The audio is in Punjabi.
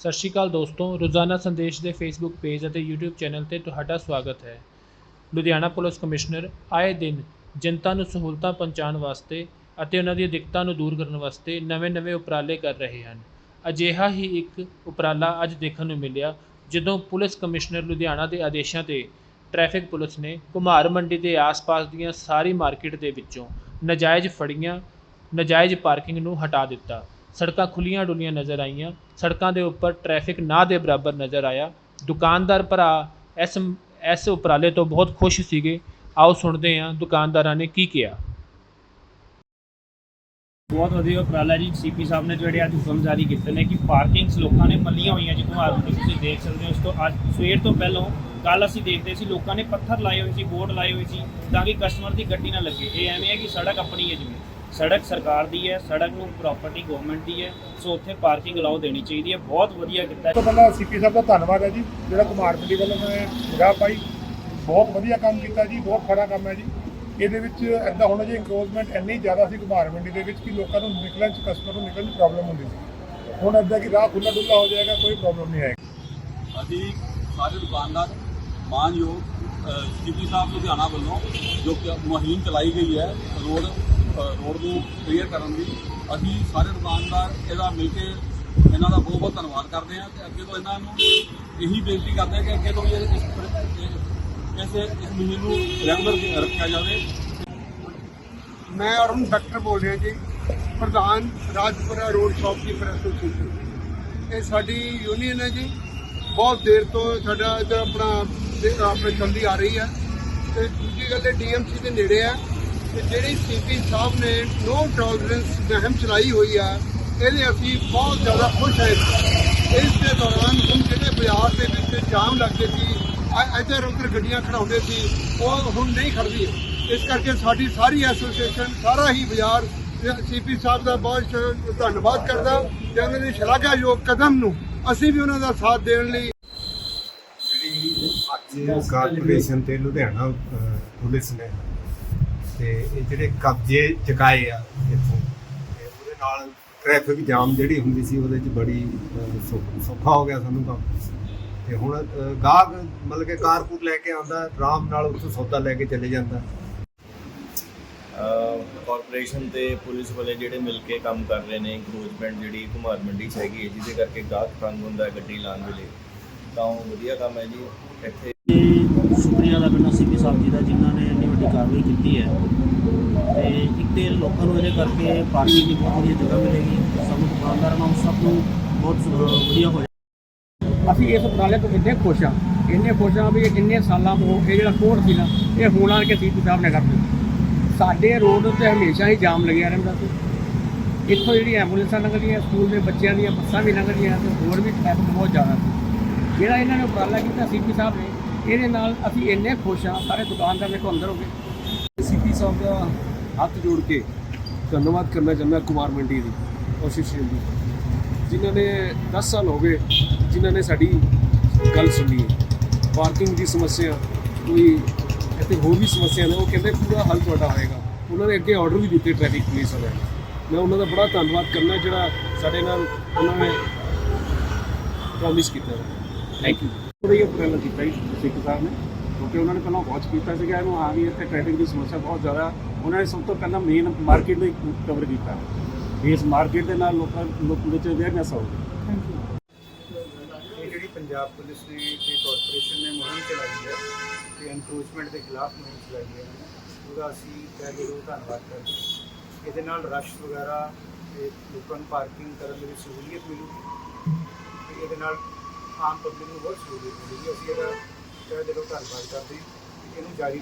ਸਤਿ ਸ਼੍ਰੀ ਅਕਾਲ ਦੋਸਤੋ, ਰੋਜ਼ਾਨਾ ਸੰਦੇਸ਼ ਦੇ ਫੇਸਬੁੱਕ ਪੇਜ ਅਤੇ YouTube ਚੈਨਲ ਤੇ ਤੁਹਾਡਾ ਸਵਾਗਤ ਹੈ। ਲੁਧਿਆਣਾ ਪੁਲਿਸ ਕਮਿਸ਼ਨਰ ਆਏ ਦਿਨ ਜਨਤਾ ਨੂੰ ਸਹੂਲਤਾਂ ਪਹੁੰਚਾਉਣ ਵਾਸਤੇ ਅਤੇ ਉਹਨਾਂ ਦੀਆਂ ਦਿੱਕਤਾਂ ਨੂੰ ਦੂਰ ਕਰਨ ਵਾਸਤੇ ਨਵੇਂ-ਨਵੇਂ ਉਪਰਾਲੇ ਕਰ ਰਹੇ ਹਨ। ਅਜਿਹਾ ਹੀ ਇੱਕ ਉਪਰਾਲਾ ਅੱਜ ਦੇਖਣ ਨੂੰ ਮਿਲਿਆ, ਜਦੋਂ ਪੁਲਿਸ ਕਮਿਸ਼ਨਰ ਲੁਧਿਆਣਾ ਦੇ ਆਦੇਸ਼ਾਂ ਤੇ ਟ੍ਰੈਫਿਕ ਪੁਲਿਸ ਨੇ ਕੁਮਾਰ ਮੰਡੀ ਦੇ ਆਸ-ਪਾਸ ਦੀਆਂ ਸਾਰੀ ਮਾਰਕੀਟ ਦੇ ਵਿੱਚੋਂ ਨਜਾਇਜ਼ ਫੜੀਆਂ, ਨਜਾਇਜ਼ ਪਾਰਕਿੰਗ ਨੂੰ ਹਟਾ ਦਿੱਤਾ। ਸੜਕਾਂ ਖੁੱਲੀਆਂ ਡੁੱਲੀਆਂ ਨਜ਼ਰ ਆਈਆਂ। ਸੜਕਾਂ ਦੇ ਉੱਪਰ ਟ੍ਰੈਫਿਕ ਨਾ ਦੇ ਬਰਾਬਰ ਨਜ਼ਰ ਆਇਆ। ਦੁਕਾਨਦਾਰ ਭਰਾ ਇਸ ਇਸ ਉਪਰਾਲੇ ਤੋਂ ਬਹੁਤ ਖੁਸ਼ ਸੀਗੇ। ਆਓ ਸੁਣਦੇ ਹਾਂ ਦੁਕਾਨਦਾਰਾਂ ਨੇ ਕੀ ਕਿਹਾ। ਬਹੁਤ ਵਧੀਆ ਉਪਰਾਲਾ ਜੀ। ਸੀਪੀ ਸਾਹਿਬ ਨੇ ਜਿਹੜੇ ਅੱਜ ਹੁਕਮ ਜਾਰੀ ਕੀਤੇ ਨੇ ਕਿ ਪਾਰਕਿੰਗਸ ਲੋਕਾਂ ਨੇ ਮੱਲੀਆਂ ਹੋਈਆਂ ਜੀ ਘੁਮਾਰ ਨੂੰ ਤੁਸੀਂ ਦੇਖ ਸਕਦੇ ਹੋ। ਇਸ ਤੋਂ ਅੱਜ, ਸਵੇਰ ਤੋਂ ਪਹਿਲਾਂ ਕੱਲ ਅਸੀਂ ਦੇਖਦੇ ਸੀ ਲੋਕਾਂ ਨੇ ਪੱਥਰ ਲਾਏ ਹੋਏ ਸੀ, ਬੋਰਡ ਲਾਏ ਹੋਏ ਸੀ ਤਾਂ ਕਿ ਕਸਟਮਰ ਦੀ ਗੱਡੀ ਨਾ ਲੱਗੇ। ਇਹ ਐਵੇਂ ਹੈ ਕਿ ਸੜਕ ਆਪਣੀ ਹੈ ਜਿਵੇਂ। ਸੜਕ ਸਰਕਾਰ ਦੀ ਹੈ ਸੜਕ ਨੂੰ ਪ੍ਰਾਪਰਟੀ ਗਵਰਨਮੈਂਟ ਦੀ ਹੈ ਸੋ ਉੱਥੇ ਪਾਰਕਿੰਗ ਅਲਾਉ ਦੇਣੀ ਚਾਹੀਦੀ ਹੈ। ਬਹੁਤ ਵਧੀਆ ਕੀਤਾ ਤੋਂ ਪਹਿਲਾਂ ਸੀਪੀ ਸਾਹਿਬ ਦਾ ਧੰਨਵਾਦ ਹੈ ਜੀ ਜਿਹੜਾ ਕੁਮਾਰ ਮੰਡੀ ਵੱਲੋਂ ਮੈਂ ਨਿਗਾਹ ਪਾਈ। ਬਹੁਤ ਵਧੀਆ ਕੰਮ ਕੀਤਾ ਜੀ ਬਹੁਤ ਖਰਾ ਕੰਮ ਹੈ ਜੀ। ਇਹਦੇ ਵਿੱਚ ਐਦਾਂ ਹੋਣਾ ਜੀ ਇਨਕਰੋਚਮੈਂਟ ਇੰਨੀ ਜ਼ਿਆਦਾ ਸੀ ਕੁਮਾਰ ਮੰਡੀ ਦੇ ਵਿੱਚ ਕਿ ਲੋਕਾਂ ਨੂੰ ਨਿਕਲਣ ਚ ਕਸਟਮਰ ਨੂੰ ਨਿਕਲਣ ਚ ਪ੍ਰੋਬਲਮ ਹੁੰਦੀ ਸੀ। ਹੁਣ ਐਦਾਂ ਕਿ ਰਾਹ ਖੁੱਲਾ ਡੁੱਲਾ ਹੋ ਜਾਏਗਾ ਕੋਈ ਪ੍ਰੋਬਲਮ ਨਹੀਂ ਆਏਗੀ ਅਸੀਂ ਸਾਰੇ ਦੁਕਾਨਦਾਰ ਮਾਨਯੋਗ ਸਿਟੀ ਸਾਹਿਬ ਲੁਧਿਆਣਾ ਵੱਲੋਂ ਜੋ ਕਿ ਮੁਹਿੰਮ ਚਲਾਈ ਗਈ ਹੈ ਰੋਡ ਰੋਡ ਨੂੰ ਕਲੀਅਰ ਕਰਨ ਦੀ। ਅਸੀਂ ਸਾਰੇ ਦੁਕਾਨਦਾਰ ਇਹਦਾ ਮਿਲ ਕੇ ਇਹਨਾਂ ਦਾ ਬਹੁਤ ਬਹੁਤ ਧੰਨਵਾਦ ਕਰਦੇ ਹਾਂ ਤੇ ਅੱਗੇ ਤੋਂ ਇਹਨਾਂ ਨੂੰ ਇਹੀ ਬੇਨਤੀ ਕਰਦੇ ਹਾਂ ਕਿ ਅੱਗੇ ਤੋਂ ਵੀ ਇਹ- ਇਸ ਇਸ ਇਸ ਇਸ ਨੂੰ ਰੈਗੂਲਰ ਰੱਖਿਆ ਜਾਵੇ। ਮੈਂ ਅਰੁਣ ਡਾਕਟਰ ਬੋਲ ਰਿਹਾ ਜੀ, ਪ੍ਰਧਾਨ ਰਾਜਪੁਰਾ ਰੋਡ ਸ਼ਾਪਕੀਪਰ ਐਸੋਸੀਏਸ਼ਨ ਇਹ ਸਾਡੀ ਯੂਨੀਅਨ ਹੈ ਜੀ। ਬਹੁਤ ਦੇਰ ਤੋਂ ਸਾਡਾ ਇਹਦਾ ਆਪਣਾ ਚੱਲਦੀ ਆ ਰਹੀ ਹੈ। ਤੇ ਦੂਜੀ ਗੱਲ ਇਹ ਡੀਐਮਸੀ ਦੇ ਨੇੜੇ ਹੈ। ਤੇ ਜਿਹੜੀ ਸੀਪੀ ਸਾਹਿਬ ਨੇ ਨੋ ਟੋਲਰੈਂਸ ਮੁਹਿੰਮ ਚਲਾਈ ਹੋਈ ਹੈ ਇਹਦੇ ਅਸੀਂ ਬਹੁਤ ਜ਼ਿਆਦਾ ਖੁਸ਼ ਹਾਂ। ਇਸ ਦੇ ਦੌਰਾਨ ਹੁਣ ਜਿਹੜੇ ਬਾਜ਼ਾਰ ਦੇ ਵਿੱਚ ਜਾਮ ਲੱਗਦੇ ਸੀ ਇੱਧਰ ਉੱਧਰ ਗੱਡੀਆਂ ਖੜਾਉਂਦੇ ਸੀ ਉਹ ਹੁਣ ਨਹੀਂ ਖੜਦੀ ਇਸ ਕਰਕੇ ਸਾਡੀ ਸਾਰੀ ਐਸੋਸੀਏਸ਼ਨ ਸਾਰਾ ਹੀ ਬਾਜ਼ਾਰ ਸੀਪੀ ਸਾਹਿਬ ਦਾ ਬਹੁਤ ਧੰਨਵਾਦ ਕਰਦਾ ਤੇ ਉਹਨਾਂ ਦੇ ਸ਼ਲਾਘਾਯੋਗ ਕਦਮ ਨੂੰ ਅਸੀਂ ਵੀ ਉਹਨਾਂ ਦਾ ਸਾਥ ਦੇਣ ਲਈ ਅੱਜ ਕਾਰਪੋਰੇਸ਼ਨ ਤੇ ਲੁਧਿਆਣਾ ਪੁਲਿਸ ਨੇ ਤੇ ਇਹ ਜਿਹੜੇ ਕਬਜ਼ੇ ਚੁਕਾਏ ਆ ਇੱਥੋਂ ਤੇ ਉਹਦੇ ਨਾਲ ਟ੍ਰੈਫਿਕ ਜਾਮ ਜਿਹੜੀ ਹੁੰਦੀ ਸੀ ਉਹਦੇ 'ਚ ਬੜੀ ਅਹ, ਸੌ- ਸੌਖਾ ਹੋ ਗਿਆ ਸਾਨੂੰ ਕੰਮ ਤੇ ਹੁਣ ਅਹ, ਗਾਹਕ ਮਤਲਬ ਕਿ ਕਾਰਪੂਰ ਲੈ ਕੇ ਆਉਂਦਾ ਆਰਾਮ ਨਾਲ ਉੱਥੋਂ ਸੌਦਾ ਲੈ ਕੇ ਚਲੇ ਜਾਂਦਾ। ਕਾਰਪੋਰੇਸ਼ਨ ਤੇ ਪੁਲਿਸ ਵਾਲੇ ਜਿਹੜੇ ਮਿਲ ਕੇ ਕੰਮ ਕਰ ਰਹੇ ਨੇ ਇੰਕਰੋਚਮੈਂਟ ਜਿਹੜੀ ਘੁਮਾਰ ਮੰਡੀ 'ਚ ਹੈਗੀ ਹੈ ਜਿਹਦੇ ਕਰਕੇ ਗਾਹਕ ਤੰਗ ਹੁੰਦਾ ਹੈ ਗੱਡੀ ਲਾਉਣ ਵੇਲੇ ਤਾਂ ਉਹ ਵਧੀਆ ਕੰਮ ਹੈ ਜੀ ਇੱਥੇ। ਤੇ ਸ਼ੁਕਰੀਆ ਦਾ ਕਰਨਾ ਸੀਪੀ ਸਾਹਿਬ ਜੀ ਦਾ ਜਿਨ੍ਹਾਂ ਨੇ ਇੰਨੀ ਵੱਡੀ ਕਾਰਵਾਈ ਕੀਤੀ ਹੈ। ਤੇ ਇੱਕ ਤੇ ਲੋਕਾਂ ਨੂੰ ਇਹਦੇ ਕਰਕੇ ਪਾਰਕਿੰਗ ਦੀ ਬਹੁਤ ਵਧੀਆ ਜਗ੍ਹਾ ਮਿਲੇਗੀ। ਸਾਨੂੰ ਦੁਕਾਨਦਾਰਾਂ ਨੂੰ, ਸਭ ਨੂੰ ਬਹੁਤ ਵਧੀਆ ਹੋ ਅਸੀਂ ਇਸ ਉਪਰਾਲੇ ਤੋਂ ਇੰਨੇ ਖੁਸ਼ ਹਾਂ, ਇੰਨੇ ਖੁਸ਼ ਹਾਂ ਵੀ ਇਹ ਕਿੰਨੇ ਸਾਲਾਂ ਤੋਂ ਇਹ ਜਿਹੜਾ ਕੋਡ ਸੀ ਨਾ, ਇਹ ਹੁਣ ਆਣ ਕੇ ਸੀਪੀ ਸਾਹਿਬ ਨੇ ਕਰ ਦਿੱਤਾ ਸਾਡੇ ਰੋਡ ਉੱਤੇ ਹਮੇਸ਼ਾ ਹੀ ਜਾਮ ਲੱਗਿਆ ਰਹਿੰਦਾ ਸੀ। ਇੱਥੋਂ ਜਿਹੜੀ ਐਂਬੂਲੈਂਸਾਂ ਲੰਘਦੀਆਂ ਸਕੂਲ ਦੇ ਬੱਚਿਆਂ ਦੀਆਂ ਬੱਸਾਂ ਵੀ ਲੰਘਦੀਆਂ ਤੇ ਹੋਰ ਵੀ ਟ੍ਰੈਫਿਕ ਬਹੁਤ ਜ਼ਿਆਦਾ ਸੀ। ਜਿਹੜਾ ਇਹਨਾਂ ਨੇ ਉਪਰਾਲਾ ਕੀਤਾ ਸੀਪੀ ਸਾਹਿਬ ਨੇ ਇਹਦੇ ਨਾਲ ਅਸੀਂ ਇੰਨੇ ਖੁਸ਼ ਹਾਂ, ਸਾਰੇ ਦੁਕਾਨਦਾਰ ਦੇਖੋ ਅੰਦਰ ਹੋ ਗਏ। ਸੀਪੀ ਸਾਹਿਬ ਦਾ ਹੱਥ ਜੋੜ ਕੇ ਧੰਨਵਾਦ ਕਰਨਾ ਚਾਹੁੰਦਾ ਕੁਮਾਰ ਮੰਡੀ ਦੀ ਐਸੋਸੀਏਸ਼ਨ ਦੀ ਜਿਨ੍ਹਾਂ ਨੇ 10 ਸਾਲ ਹੋ ਗਏ ਜਿਨ੍ਹਾਂ ਨੇ ਸਾਡੀ ਗੱਲ ਸੁਣੀ ਹੈ। ਪਾਰਕਿੰਗ ਦੀ ਸਮੱਸਿਆ, ਕੋਈ ਇੱਥੇ ਹੋਰ ਵੀ ਸਮੱਸਿਆ ਨੇ, ਉਹ ਕਹਿੰਦੇ ਪੂਰਾ ਹੱਲ ਤੁਹਾਡਾ ਹੋਏਗਾ। ਉਹਨਾਂ ਨੇ ਅੱਗੇ ਆਰਡਰ ਵੀ ਦਿੱਤੇ ਟ੍ਰੈਫਿਕ ਪੁਲਿਸ ਵਾਲਿਆਂ ਨੂੰ। ਮੈਂ ਉਹਨਾਂ ਦਾ ਬੜਾ ਧੰਨਵਾਦ ਕਰਨਾ, ਜਿਹੜਾ ਸਾਡੇ ਨਾਲ ਉਹਨਾਂ ਨੇ ਪ੍ਰੋਮਿਸ ਕੀਤਾ ਥੈਂਕ ਯੂ ਬੜਾ ਹੀ ਉਪਰਾਲਾ ਕੀਤਾ ਜੀ ਸਿੱਖ ਸਾਹਿਬ ਨੇ ਕਿਉਂਕਿ ਉਹਨਾਂ ਨੇ ਪਹਿਲਾਂ ਵਾਚ ਕੀਤਾ ਸੀਗਾ ਇਹਨੂੰ ਆ ਵੀ ਇੱਥੇ ਟ੍ਰੈਫਿਕ ਦੀ ਸਮੱਸਿਆ ਬਹੁਤ ਜ਼ਿਆਦਾ ਉਹਨਾਂ ਨੇ ਸਭ ਤੋਂ ਪਹਿਲਾਂ ਮੇਨ ਮਾਰਕੀਟ ਨੂੰ ਕਵਰ ਕੀਤਾ। ਇਸ ਮਾਰਕੀਟ ਦੇ ਨਾਲ ਲੋਕਾਂ ਲੋਕ ਵਿੱਚ ਅਵੇਅਰਨੈਸ ਆਉਗੀ ਇਹ ਜਿਹੜੀ ਪੰਜਾਬ ਪੁਲਿਸ ਨੇ ਤੇ ਕਾਰਪੋਰੇਸ਼ਨ ਨੇ ਮੁਹਿੰਮ ਚਲਾਈ ਹੈ ਤੇ ਐਨਕਰੋਚਮੈਂਟ ਦੇ ਖਿਲਾਫ ਮੁਹਿੰਮ ਚਲਾਈ ਹੈ ਉਹਦਾ ਅਸੀਂ ਤਹਿ ਦਿਲੋਂ ਧੰਨਵਾਦ ਕਰਦੇ ਹਾਂ। ਇਹਦੇ ਨਾਲ ਰਸ਼ ਵਗੈਰਾ ਤੇ ਲੋਕਾਂ ਨੂੰ ਪਾਰਕਿੰਗ ਕਰਨ ਦੇ ਵਿੱਚ ਸਹੂਲੀਅਤ ਮਿਲੂਗੀ। ਇਹਦੇ ਨਾਲ ਆਮ ਪਬਲਿਕ ਨੂੰ ਬਹੁਤ ਸਹੂਲਤ ਮਿਲੇਗੀ ਅਸੀਂ ਇਹਦਾ ਤਹਿ ਦਿਲੋਂ ਧੰਨਵਾਦ ਕਰਦੇ ਹਾਂ ਤੇ ਇਹਨੂੰ ਜਾਰੀ